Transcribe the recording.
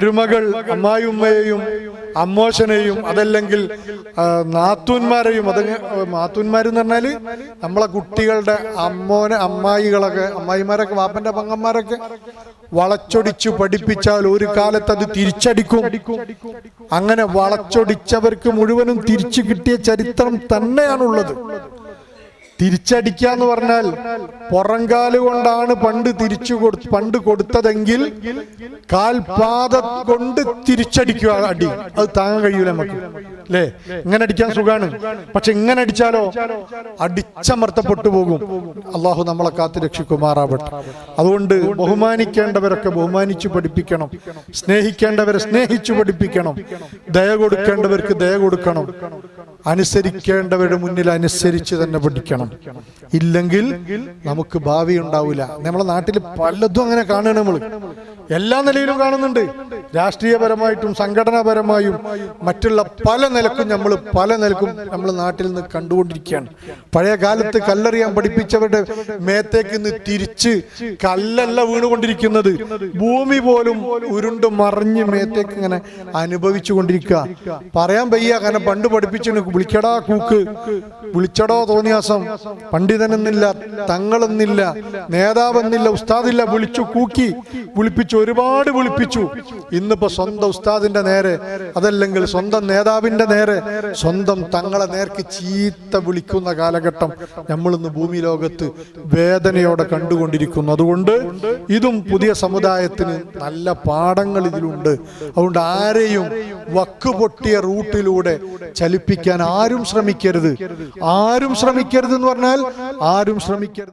മരുമകൾ അമ്മായിയുമ്മയെയും അമ്മോശനെയും അതല്ലെങ്കിൽ നാത്തൂന്മാരെയും അത് നാത്തൂന്മാരെന്ന് പറഞ്ഞാൽ നമ്മളെ കുട്ടികളുടെ അമ്മോനെ അമ്മായികളൊക്കെ അമ്മായിമാരൊക്കെ വാപ്പന്റെ പങ്ങന്മാരൊക്കെ വളച്ചൊടിച്ചു പഠിപ്പിച്ചാൽ ഒരു കാലത്ത് അത് തിരിച്ചടിക്കും. അങ്ങനെ വളച്ചൊടിച്ചവർക്ക് മുഴുവനും തിരിച്ചു കിട്ടിയ ചരിത്രം തന്നെയാണുള്ളത്. തിരിച്ചടിക്കുക എന്ന് പറഞ്ഞാൽ പുറങ്കാൽ കൊണ്ടാണ് പണ്ട് തിരിച്ചു കൊടു പണ്ട് കൊടുത്തതെങ്കിൽ കാൽപാത കൊണ്ട് തിരിച്ചടിക്കുക അടി. അത് താങ്ങാൻ കഴിയൂല നമുക്ക്. അല്ലേ? ഇങ്ങനെ അടിക്കാൻ സുഖാണ്. പക്ഷെ ഇങ്ങനെ അടിച്ചാലോ അടിച്ചമർത്തപ്പെട്ടു പോകും. അള്ളാഹു നമ്മളെ കാത്തു രക്ഷിക്കുമാറാവട്ടെ. അതുകൊണ്ട് ബഹുമാനിക്കേണ്ടവരൊക്കെ ബഹുമാനിച്ചു പഠിപ്പിക്കണം. സ്നേഹിക്കേണ്ടവരെ സ്നേഹിച്ചു പഠിപ്പിക്കണം. ദയ കൊടുക്കേണ്ടവർക്ക് ദയ കൊടുക്കണം. അനുസരിക്കേണ്ടവരുടെ മുന്നിൽ അനുസരിച്ച് തന്നെ പഠിക്കണം. ഇല്ലെങ്കിൽ നമുക്ക് ഭാവി ഉണ്ടാവില്ല നമ്മളെ നാട്ടിൽ പലതും അങ്ങനെ കാണുകയാണ് നമ്മൾ എല്ലാ നിലയിലും കാണുന്നുണ്ട്. രാഷ്ട്രീയപരമായിട്ടും സംഘടനാപരമായും മറ്റുള്ള പല നിലക്കും നമ്മൾ പല നിലക്കും നമ്മൾ നാട്ടിൽ നിന്ന് കണ്ടുകൊണ്ടിരിക്കുകയാണ്. പഴയ കാലത്ത് കല്ലെറിയാൻ പഠിപ്പിച്ചവരുടെ മേത്തേക്ക് ഇന്ന് തിരിച്ച് കല്ലല്ല വീണുകൊണ്ടിരിക്കുന്നത്. ഭൂമി പോലും ഉരുണ്ട് മറിഞ്ഞ് മേത്തേക്ക് ഇങ്ങനെ അനുഭവിച്ചു കൊണ്ടിരിക്കുക. പറയാൻ വയ്യ കാരണം പണ്ട് പഠിപ്പിച്ചു വിളിക്കടാ കൂക്ക്. വിളിച്ചടോ തോന്നിയാസം. പണ്ഡിതനെന്നില്ല തങ്ങളെന്നില്ല നേതാവെന്നില്ല ഉസ്താദില്ല വിളിച്ചു കൂക്കി. വിളിപ്പിച്ചു ഒരുപാട് വിളിപ്പിച്ചു. ഇന്നിപ്പോ സ്വന്തം ഉസ്താദിന്റെ നേരെ അതല്ലെങ്കിൽ സ്വന്തം നേതാവിന്റെ നേരെ സ്വന്തം തങ്ങളെ നേർക്ക് ചീത്ത വിളിക്കുന്ന കാലഘട്ടം നമ്മൾ ഇന്ന് ഭൂമി ലോകത്ത് വേദനയോടെ കണ്ടുകൊണ്ടിരിക്കുന്നു. അതുകൊണ്ട് ഇതും പുതിയ സമുദായത്തിന് നല്ല പാഠങ്ങൾ ഇതിലുണ്ട്. അതുകൊണ്ട് ആരെയും വക്ക് പൊട്ടിയ റൂട്ടിലൂടെ ചലിപ്പിക്കാൻ ആരും ശ്രമിക്കരുത്. ആരും ശ്രമിക്കരുത് എന്ന് പറഞ്ഞാൽ ആരും ശ്രമിക്കരുത്.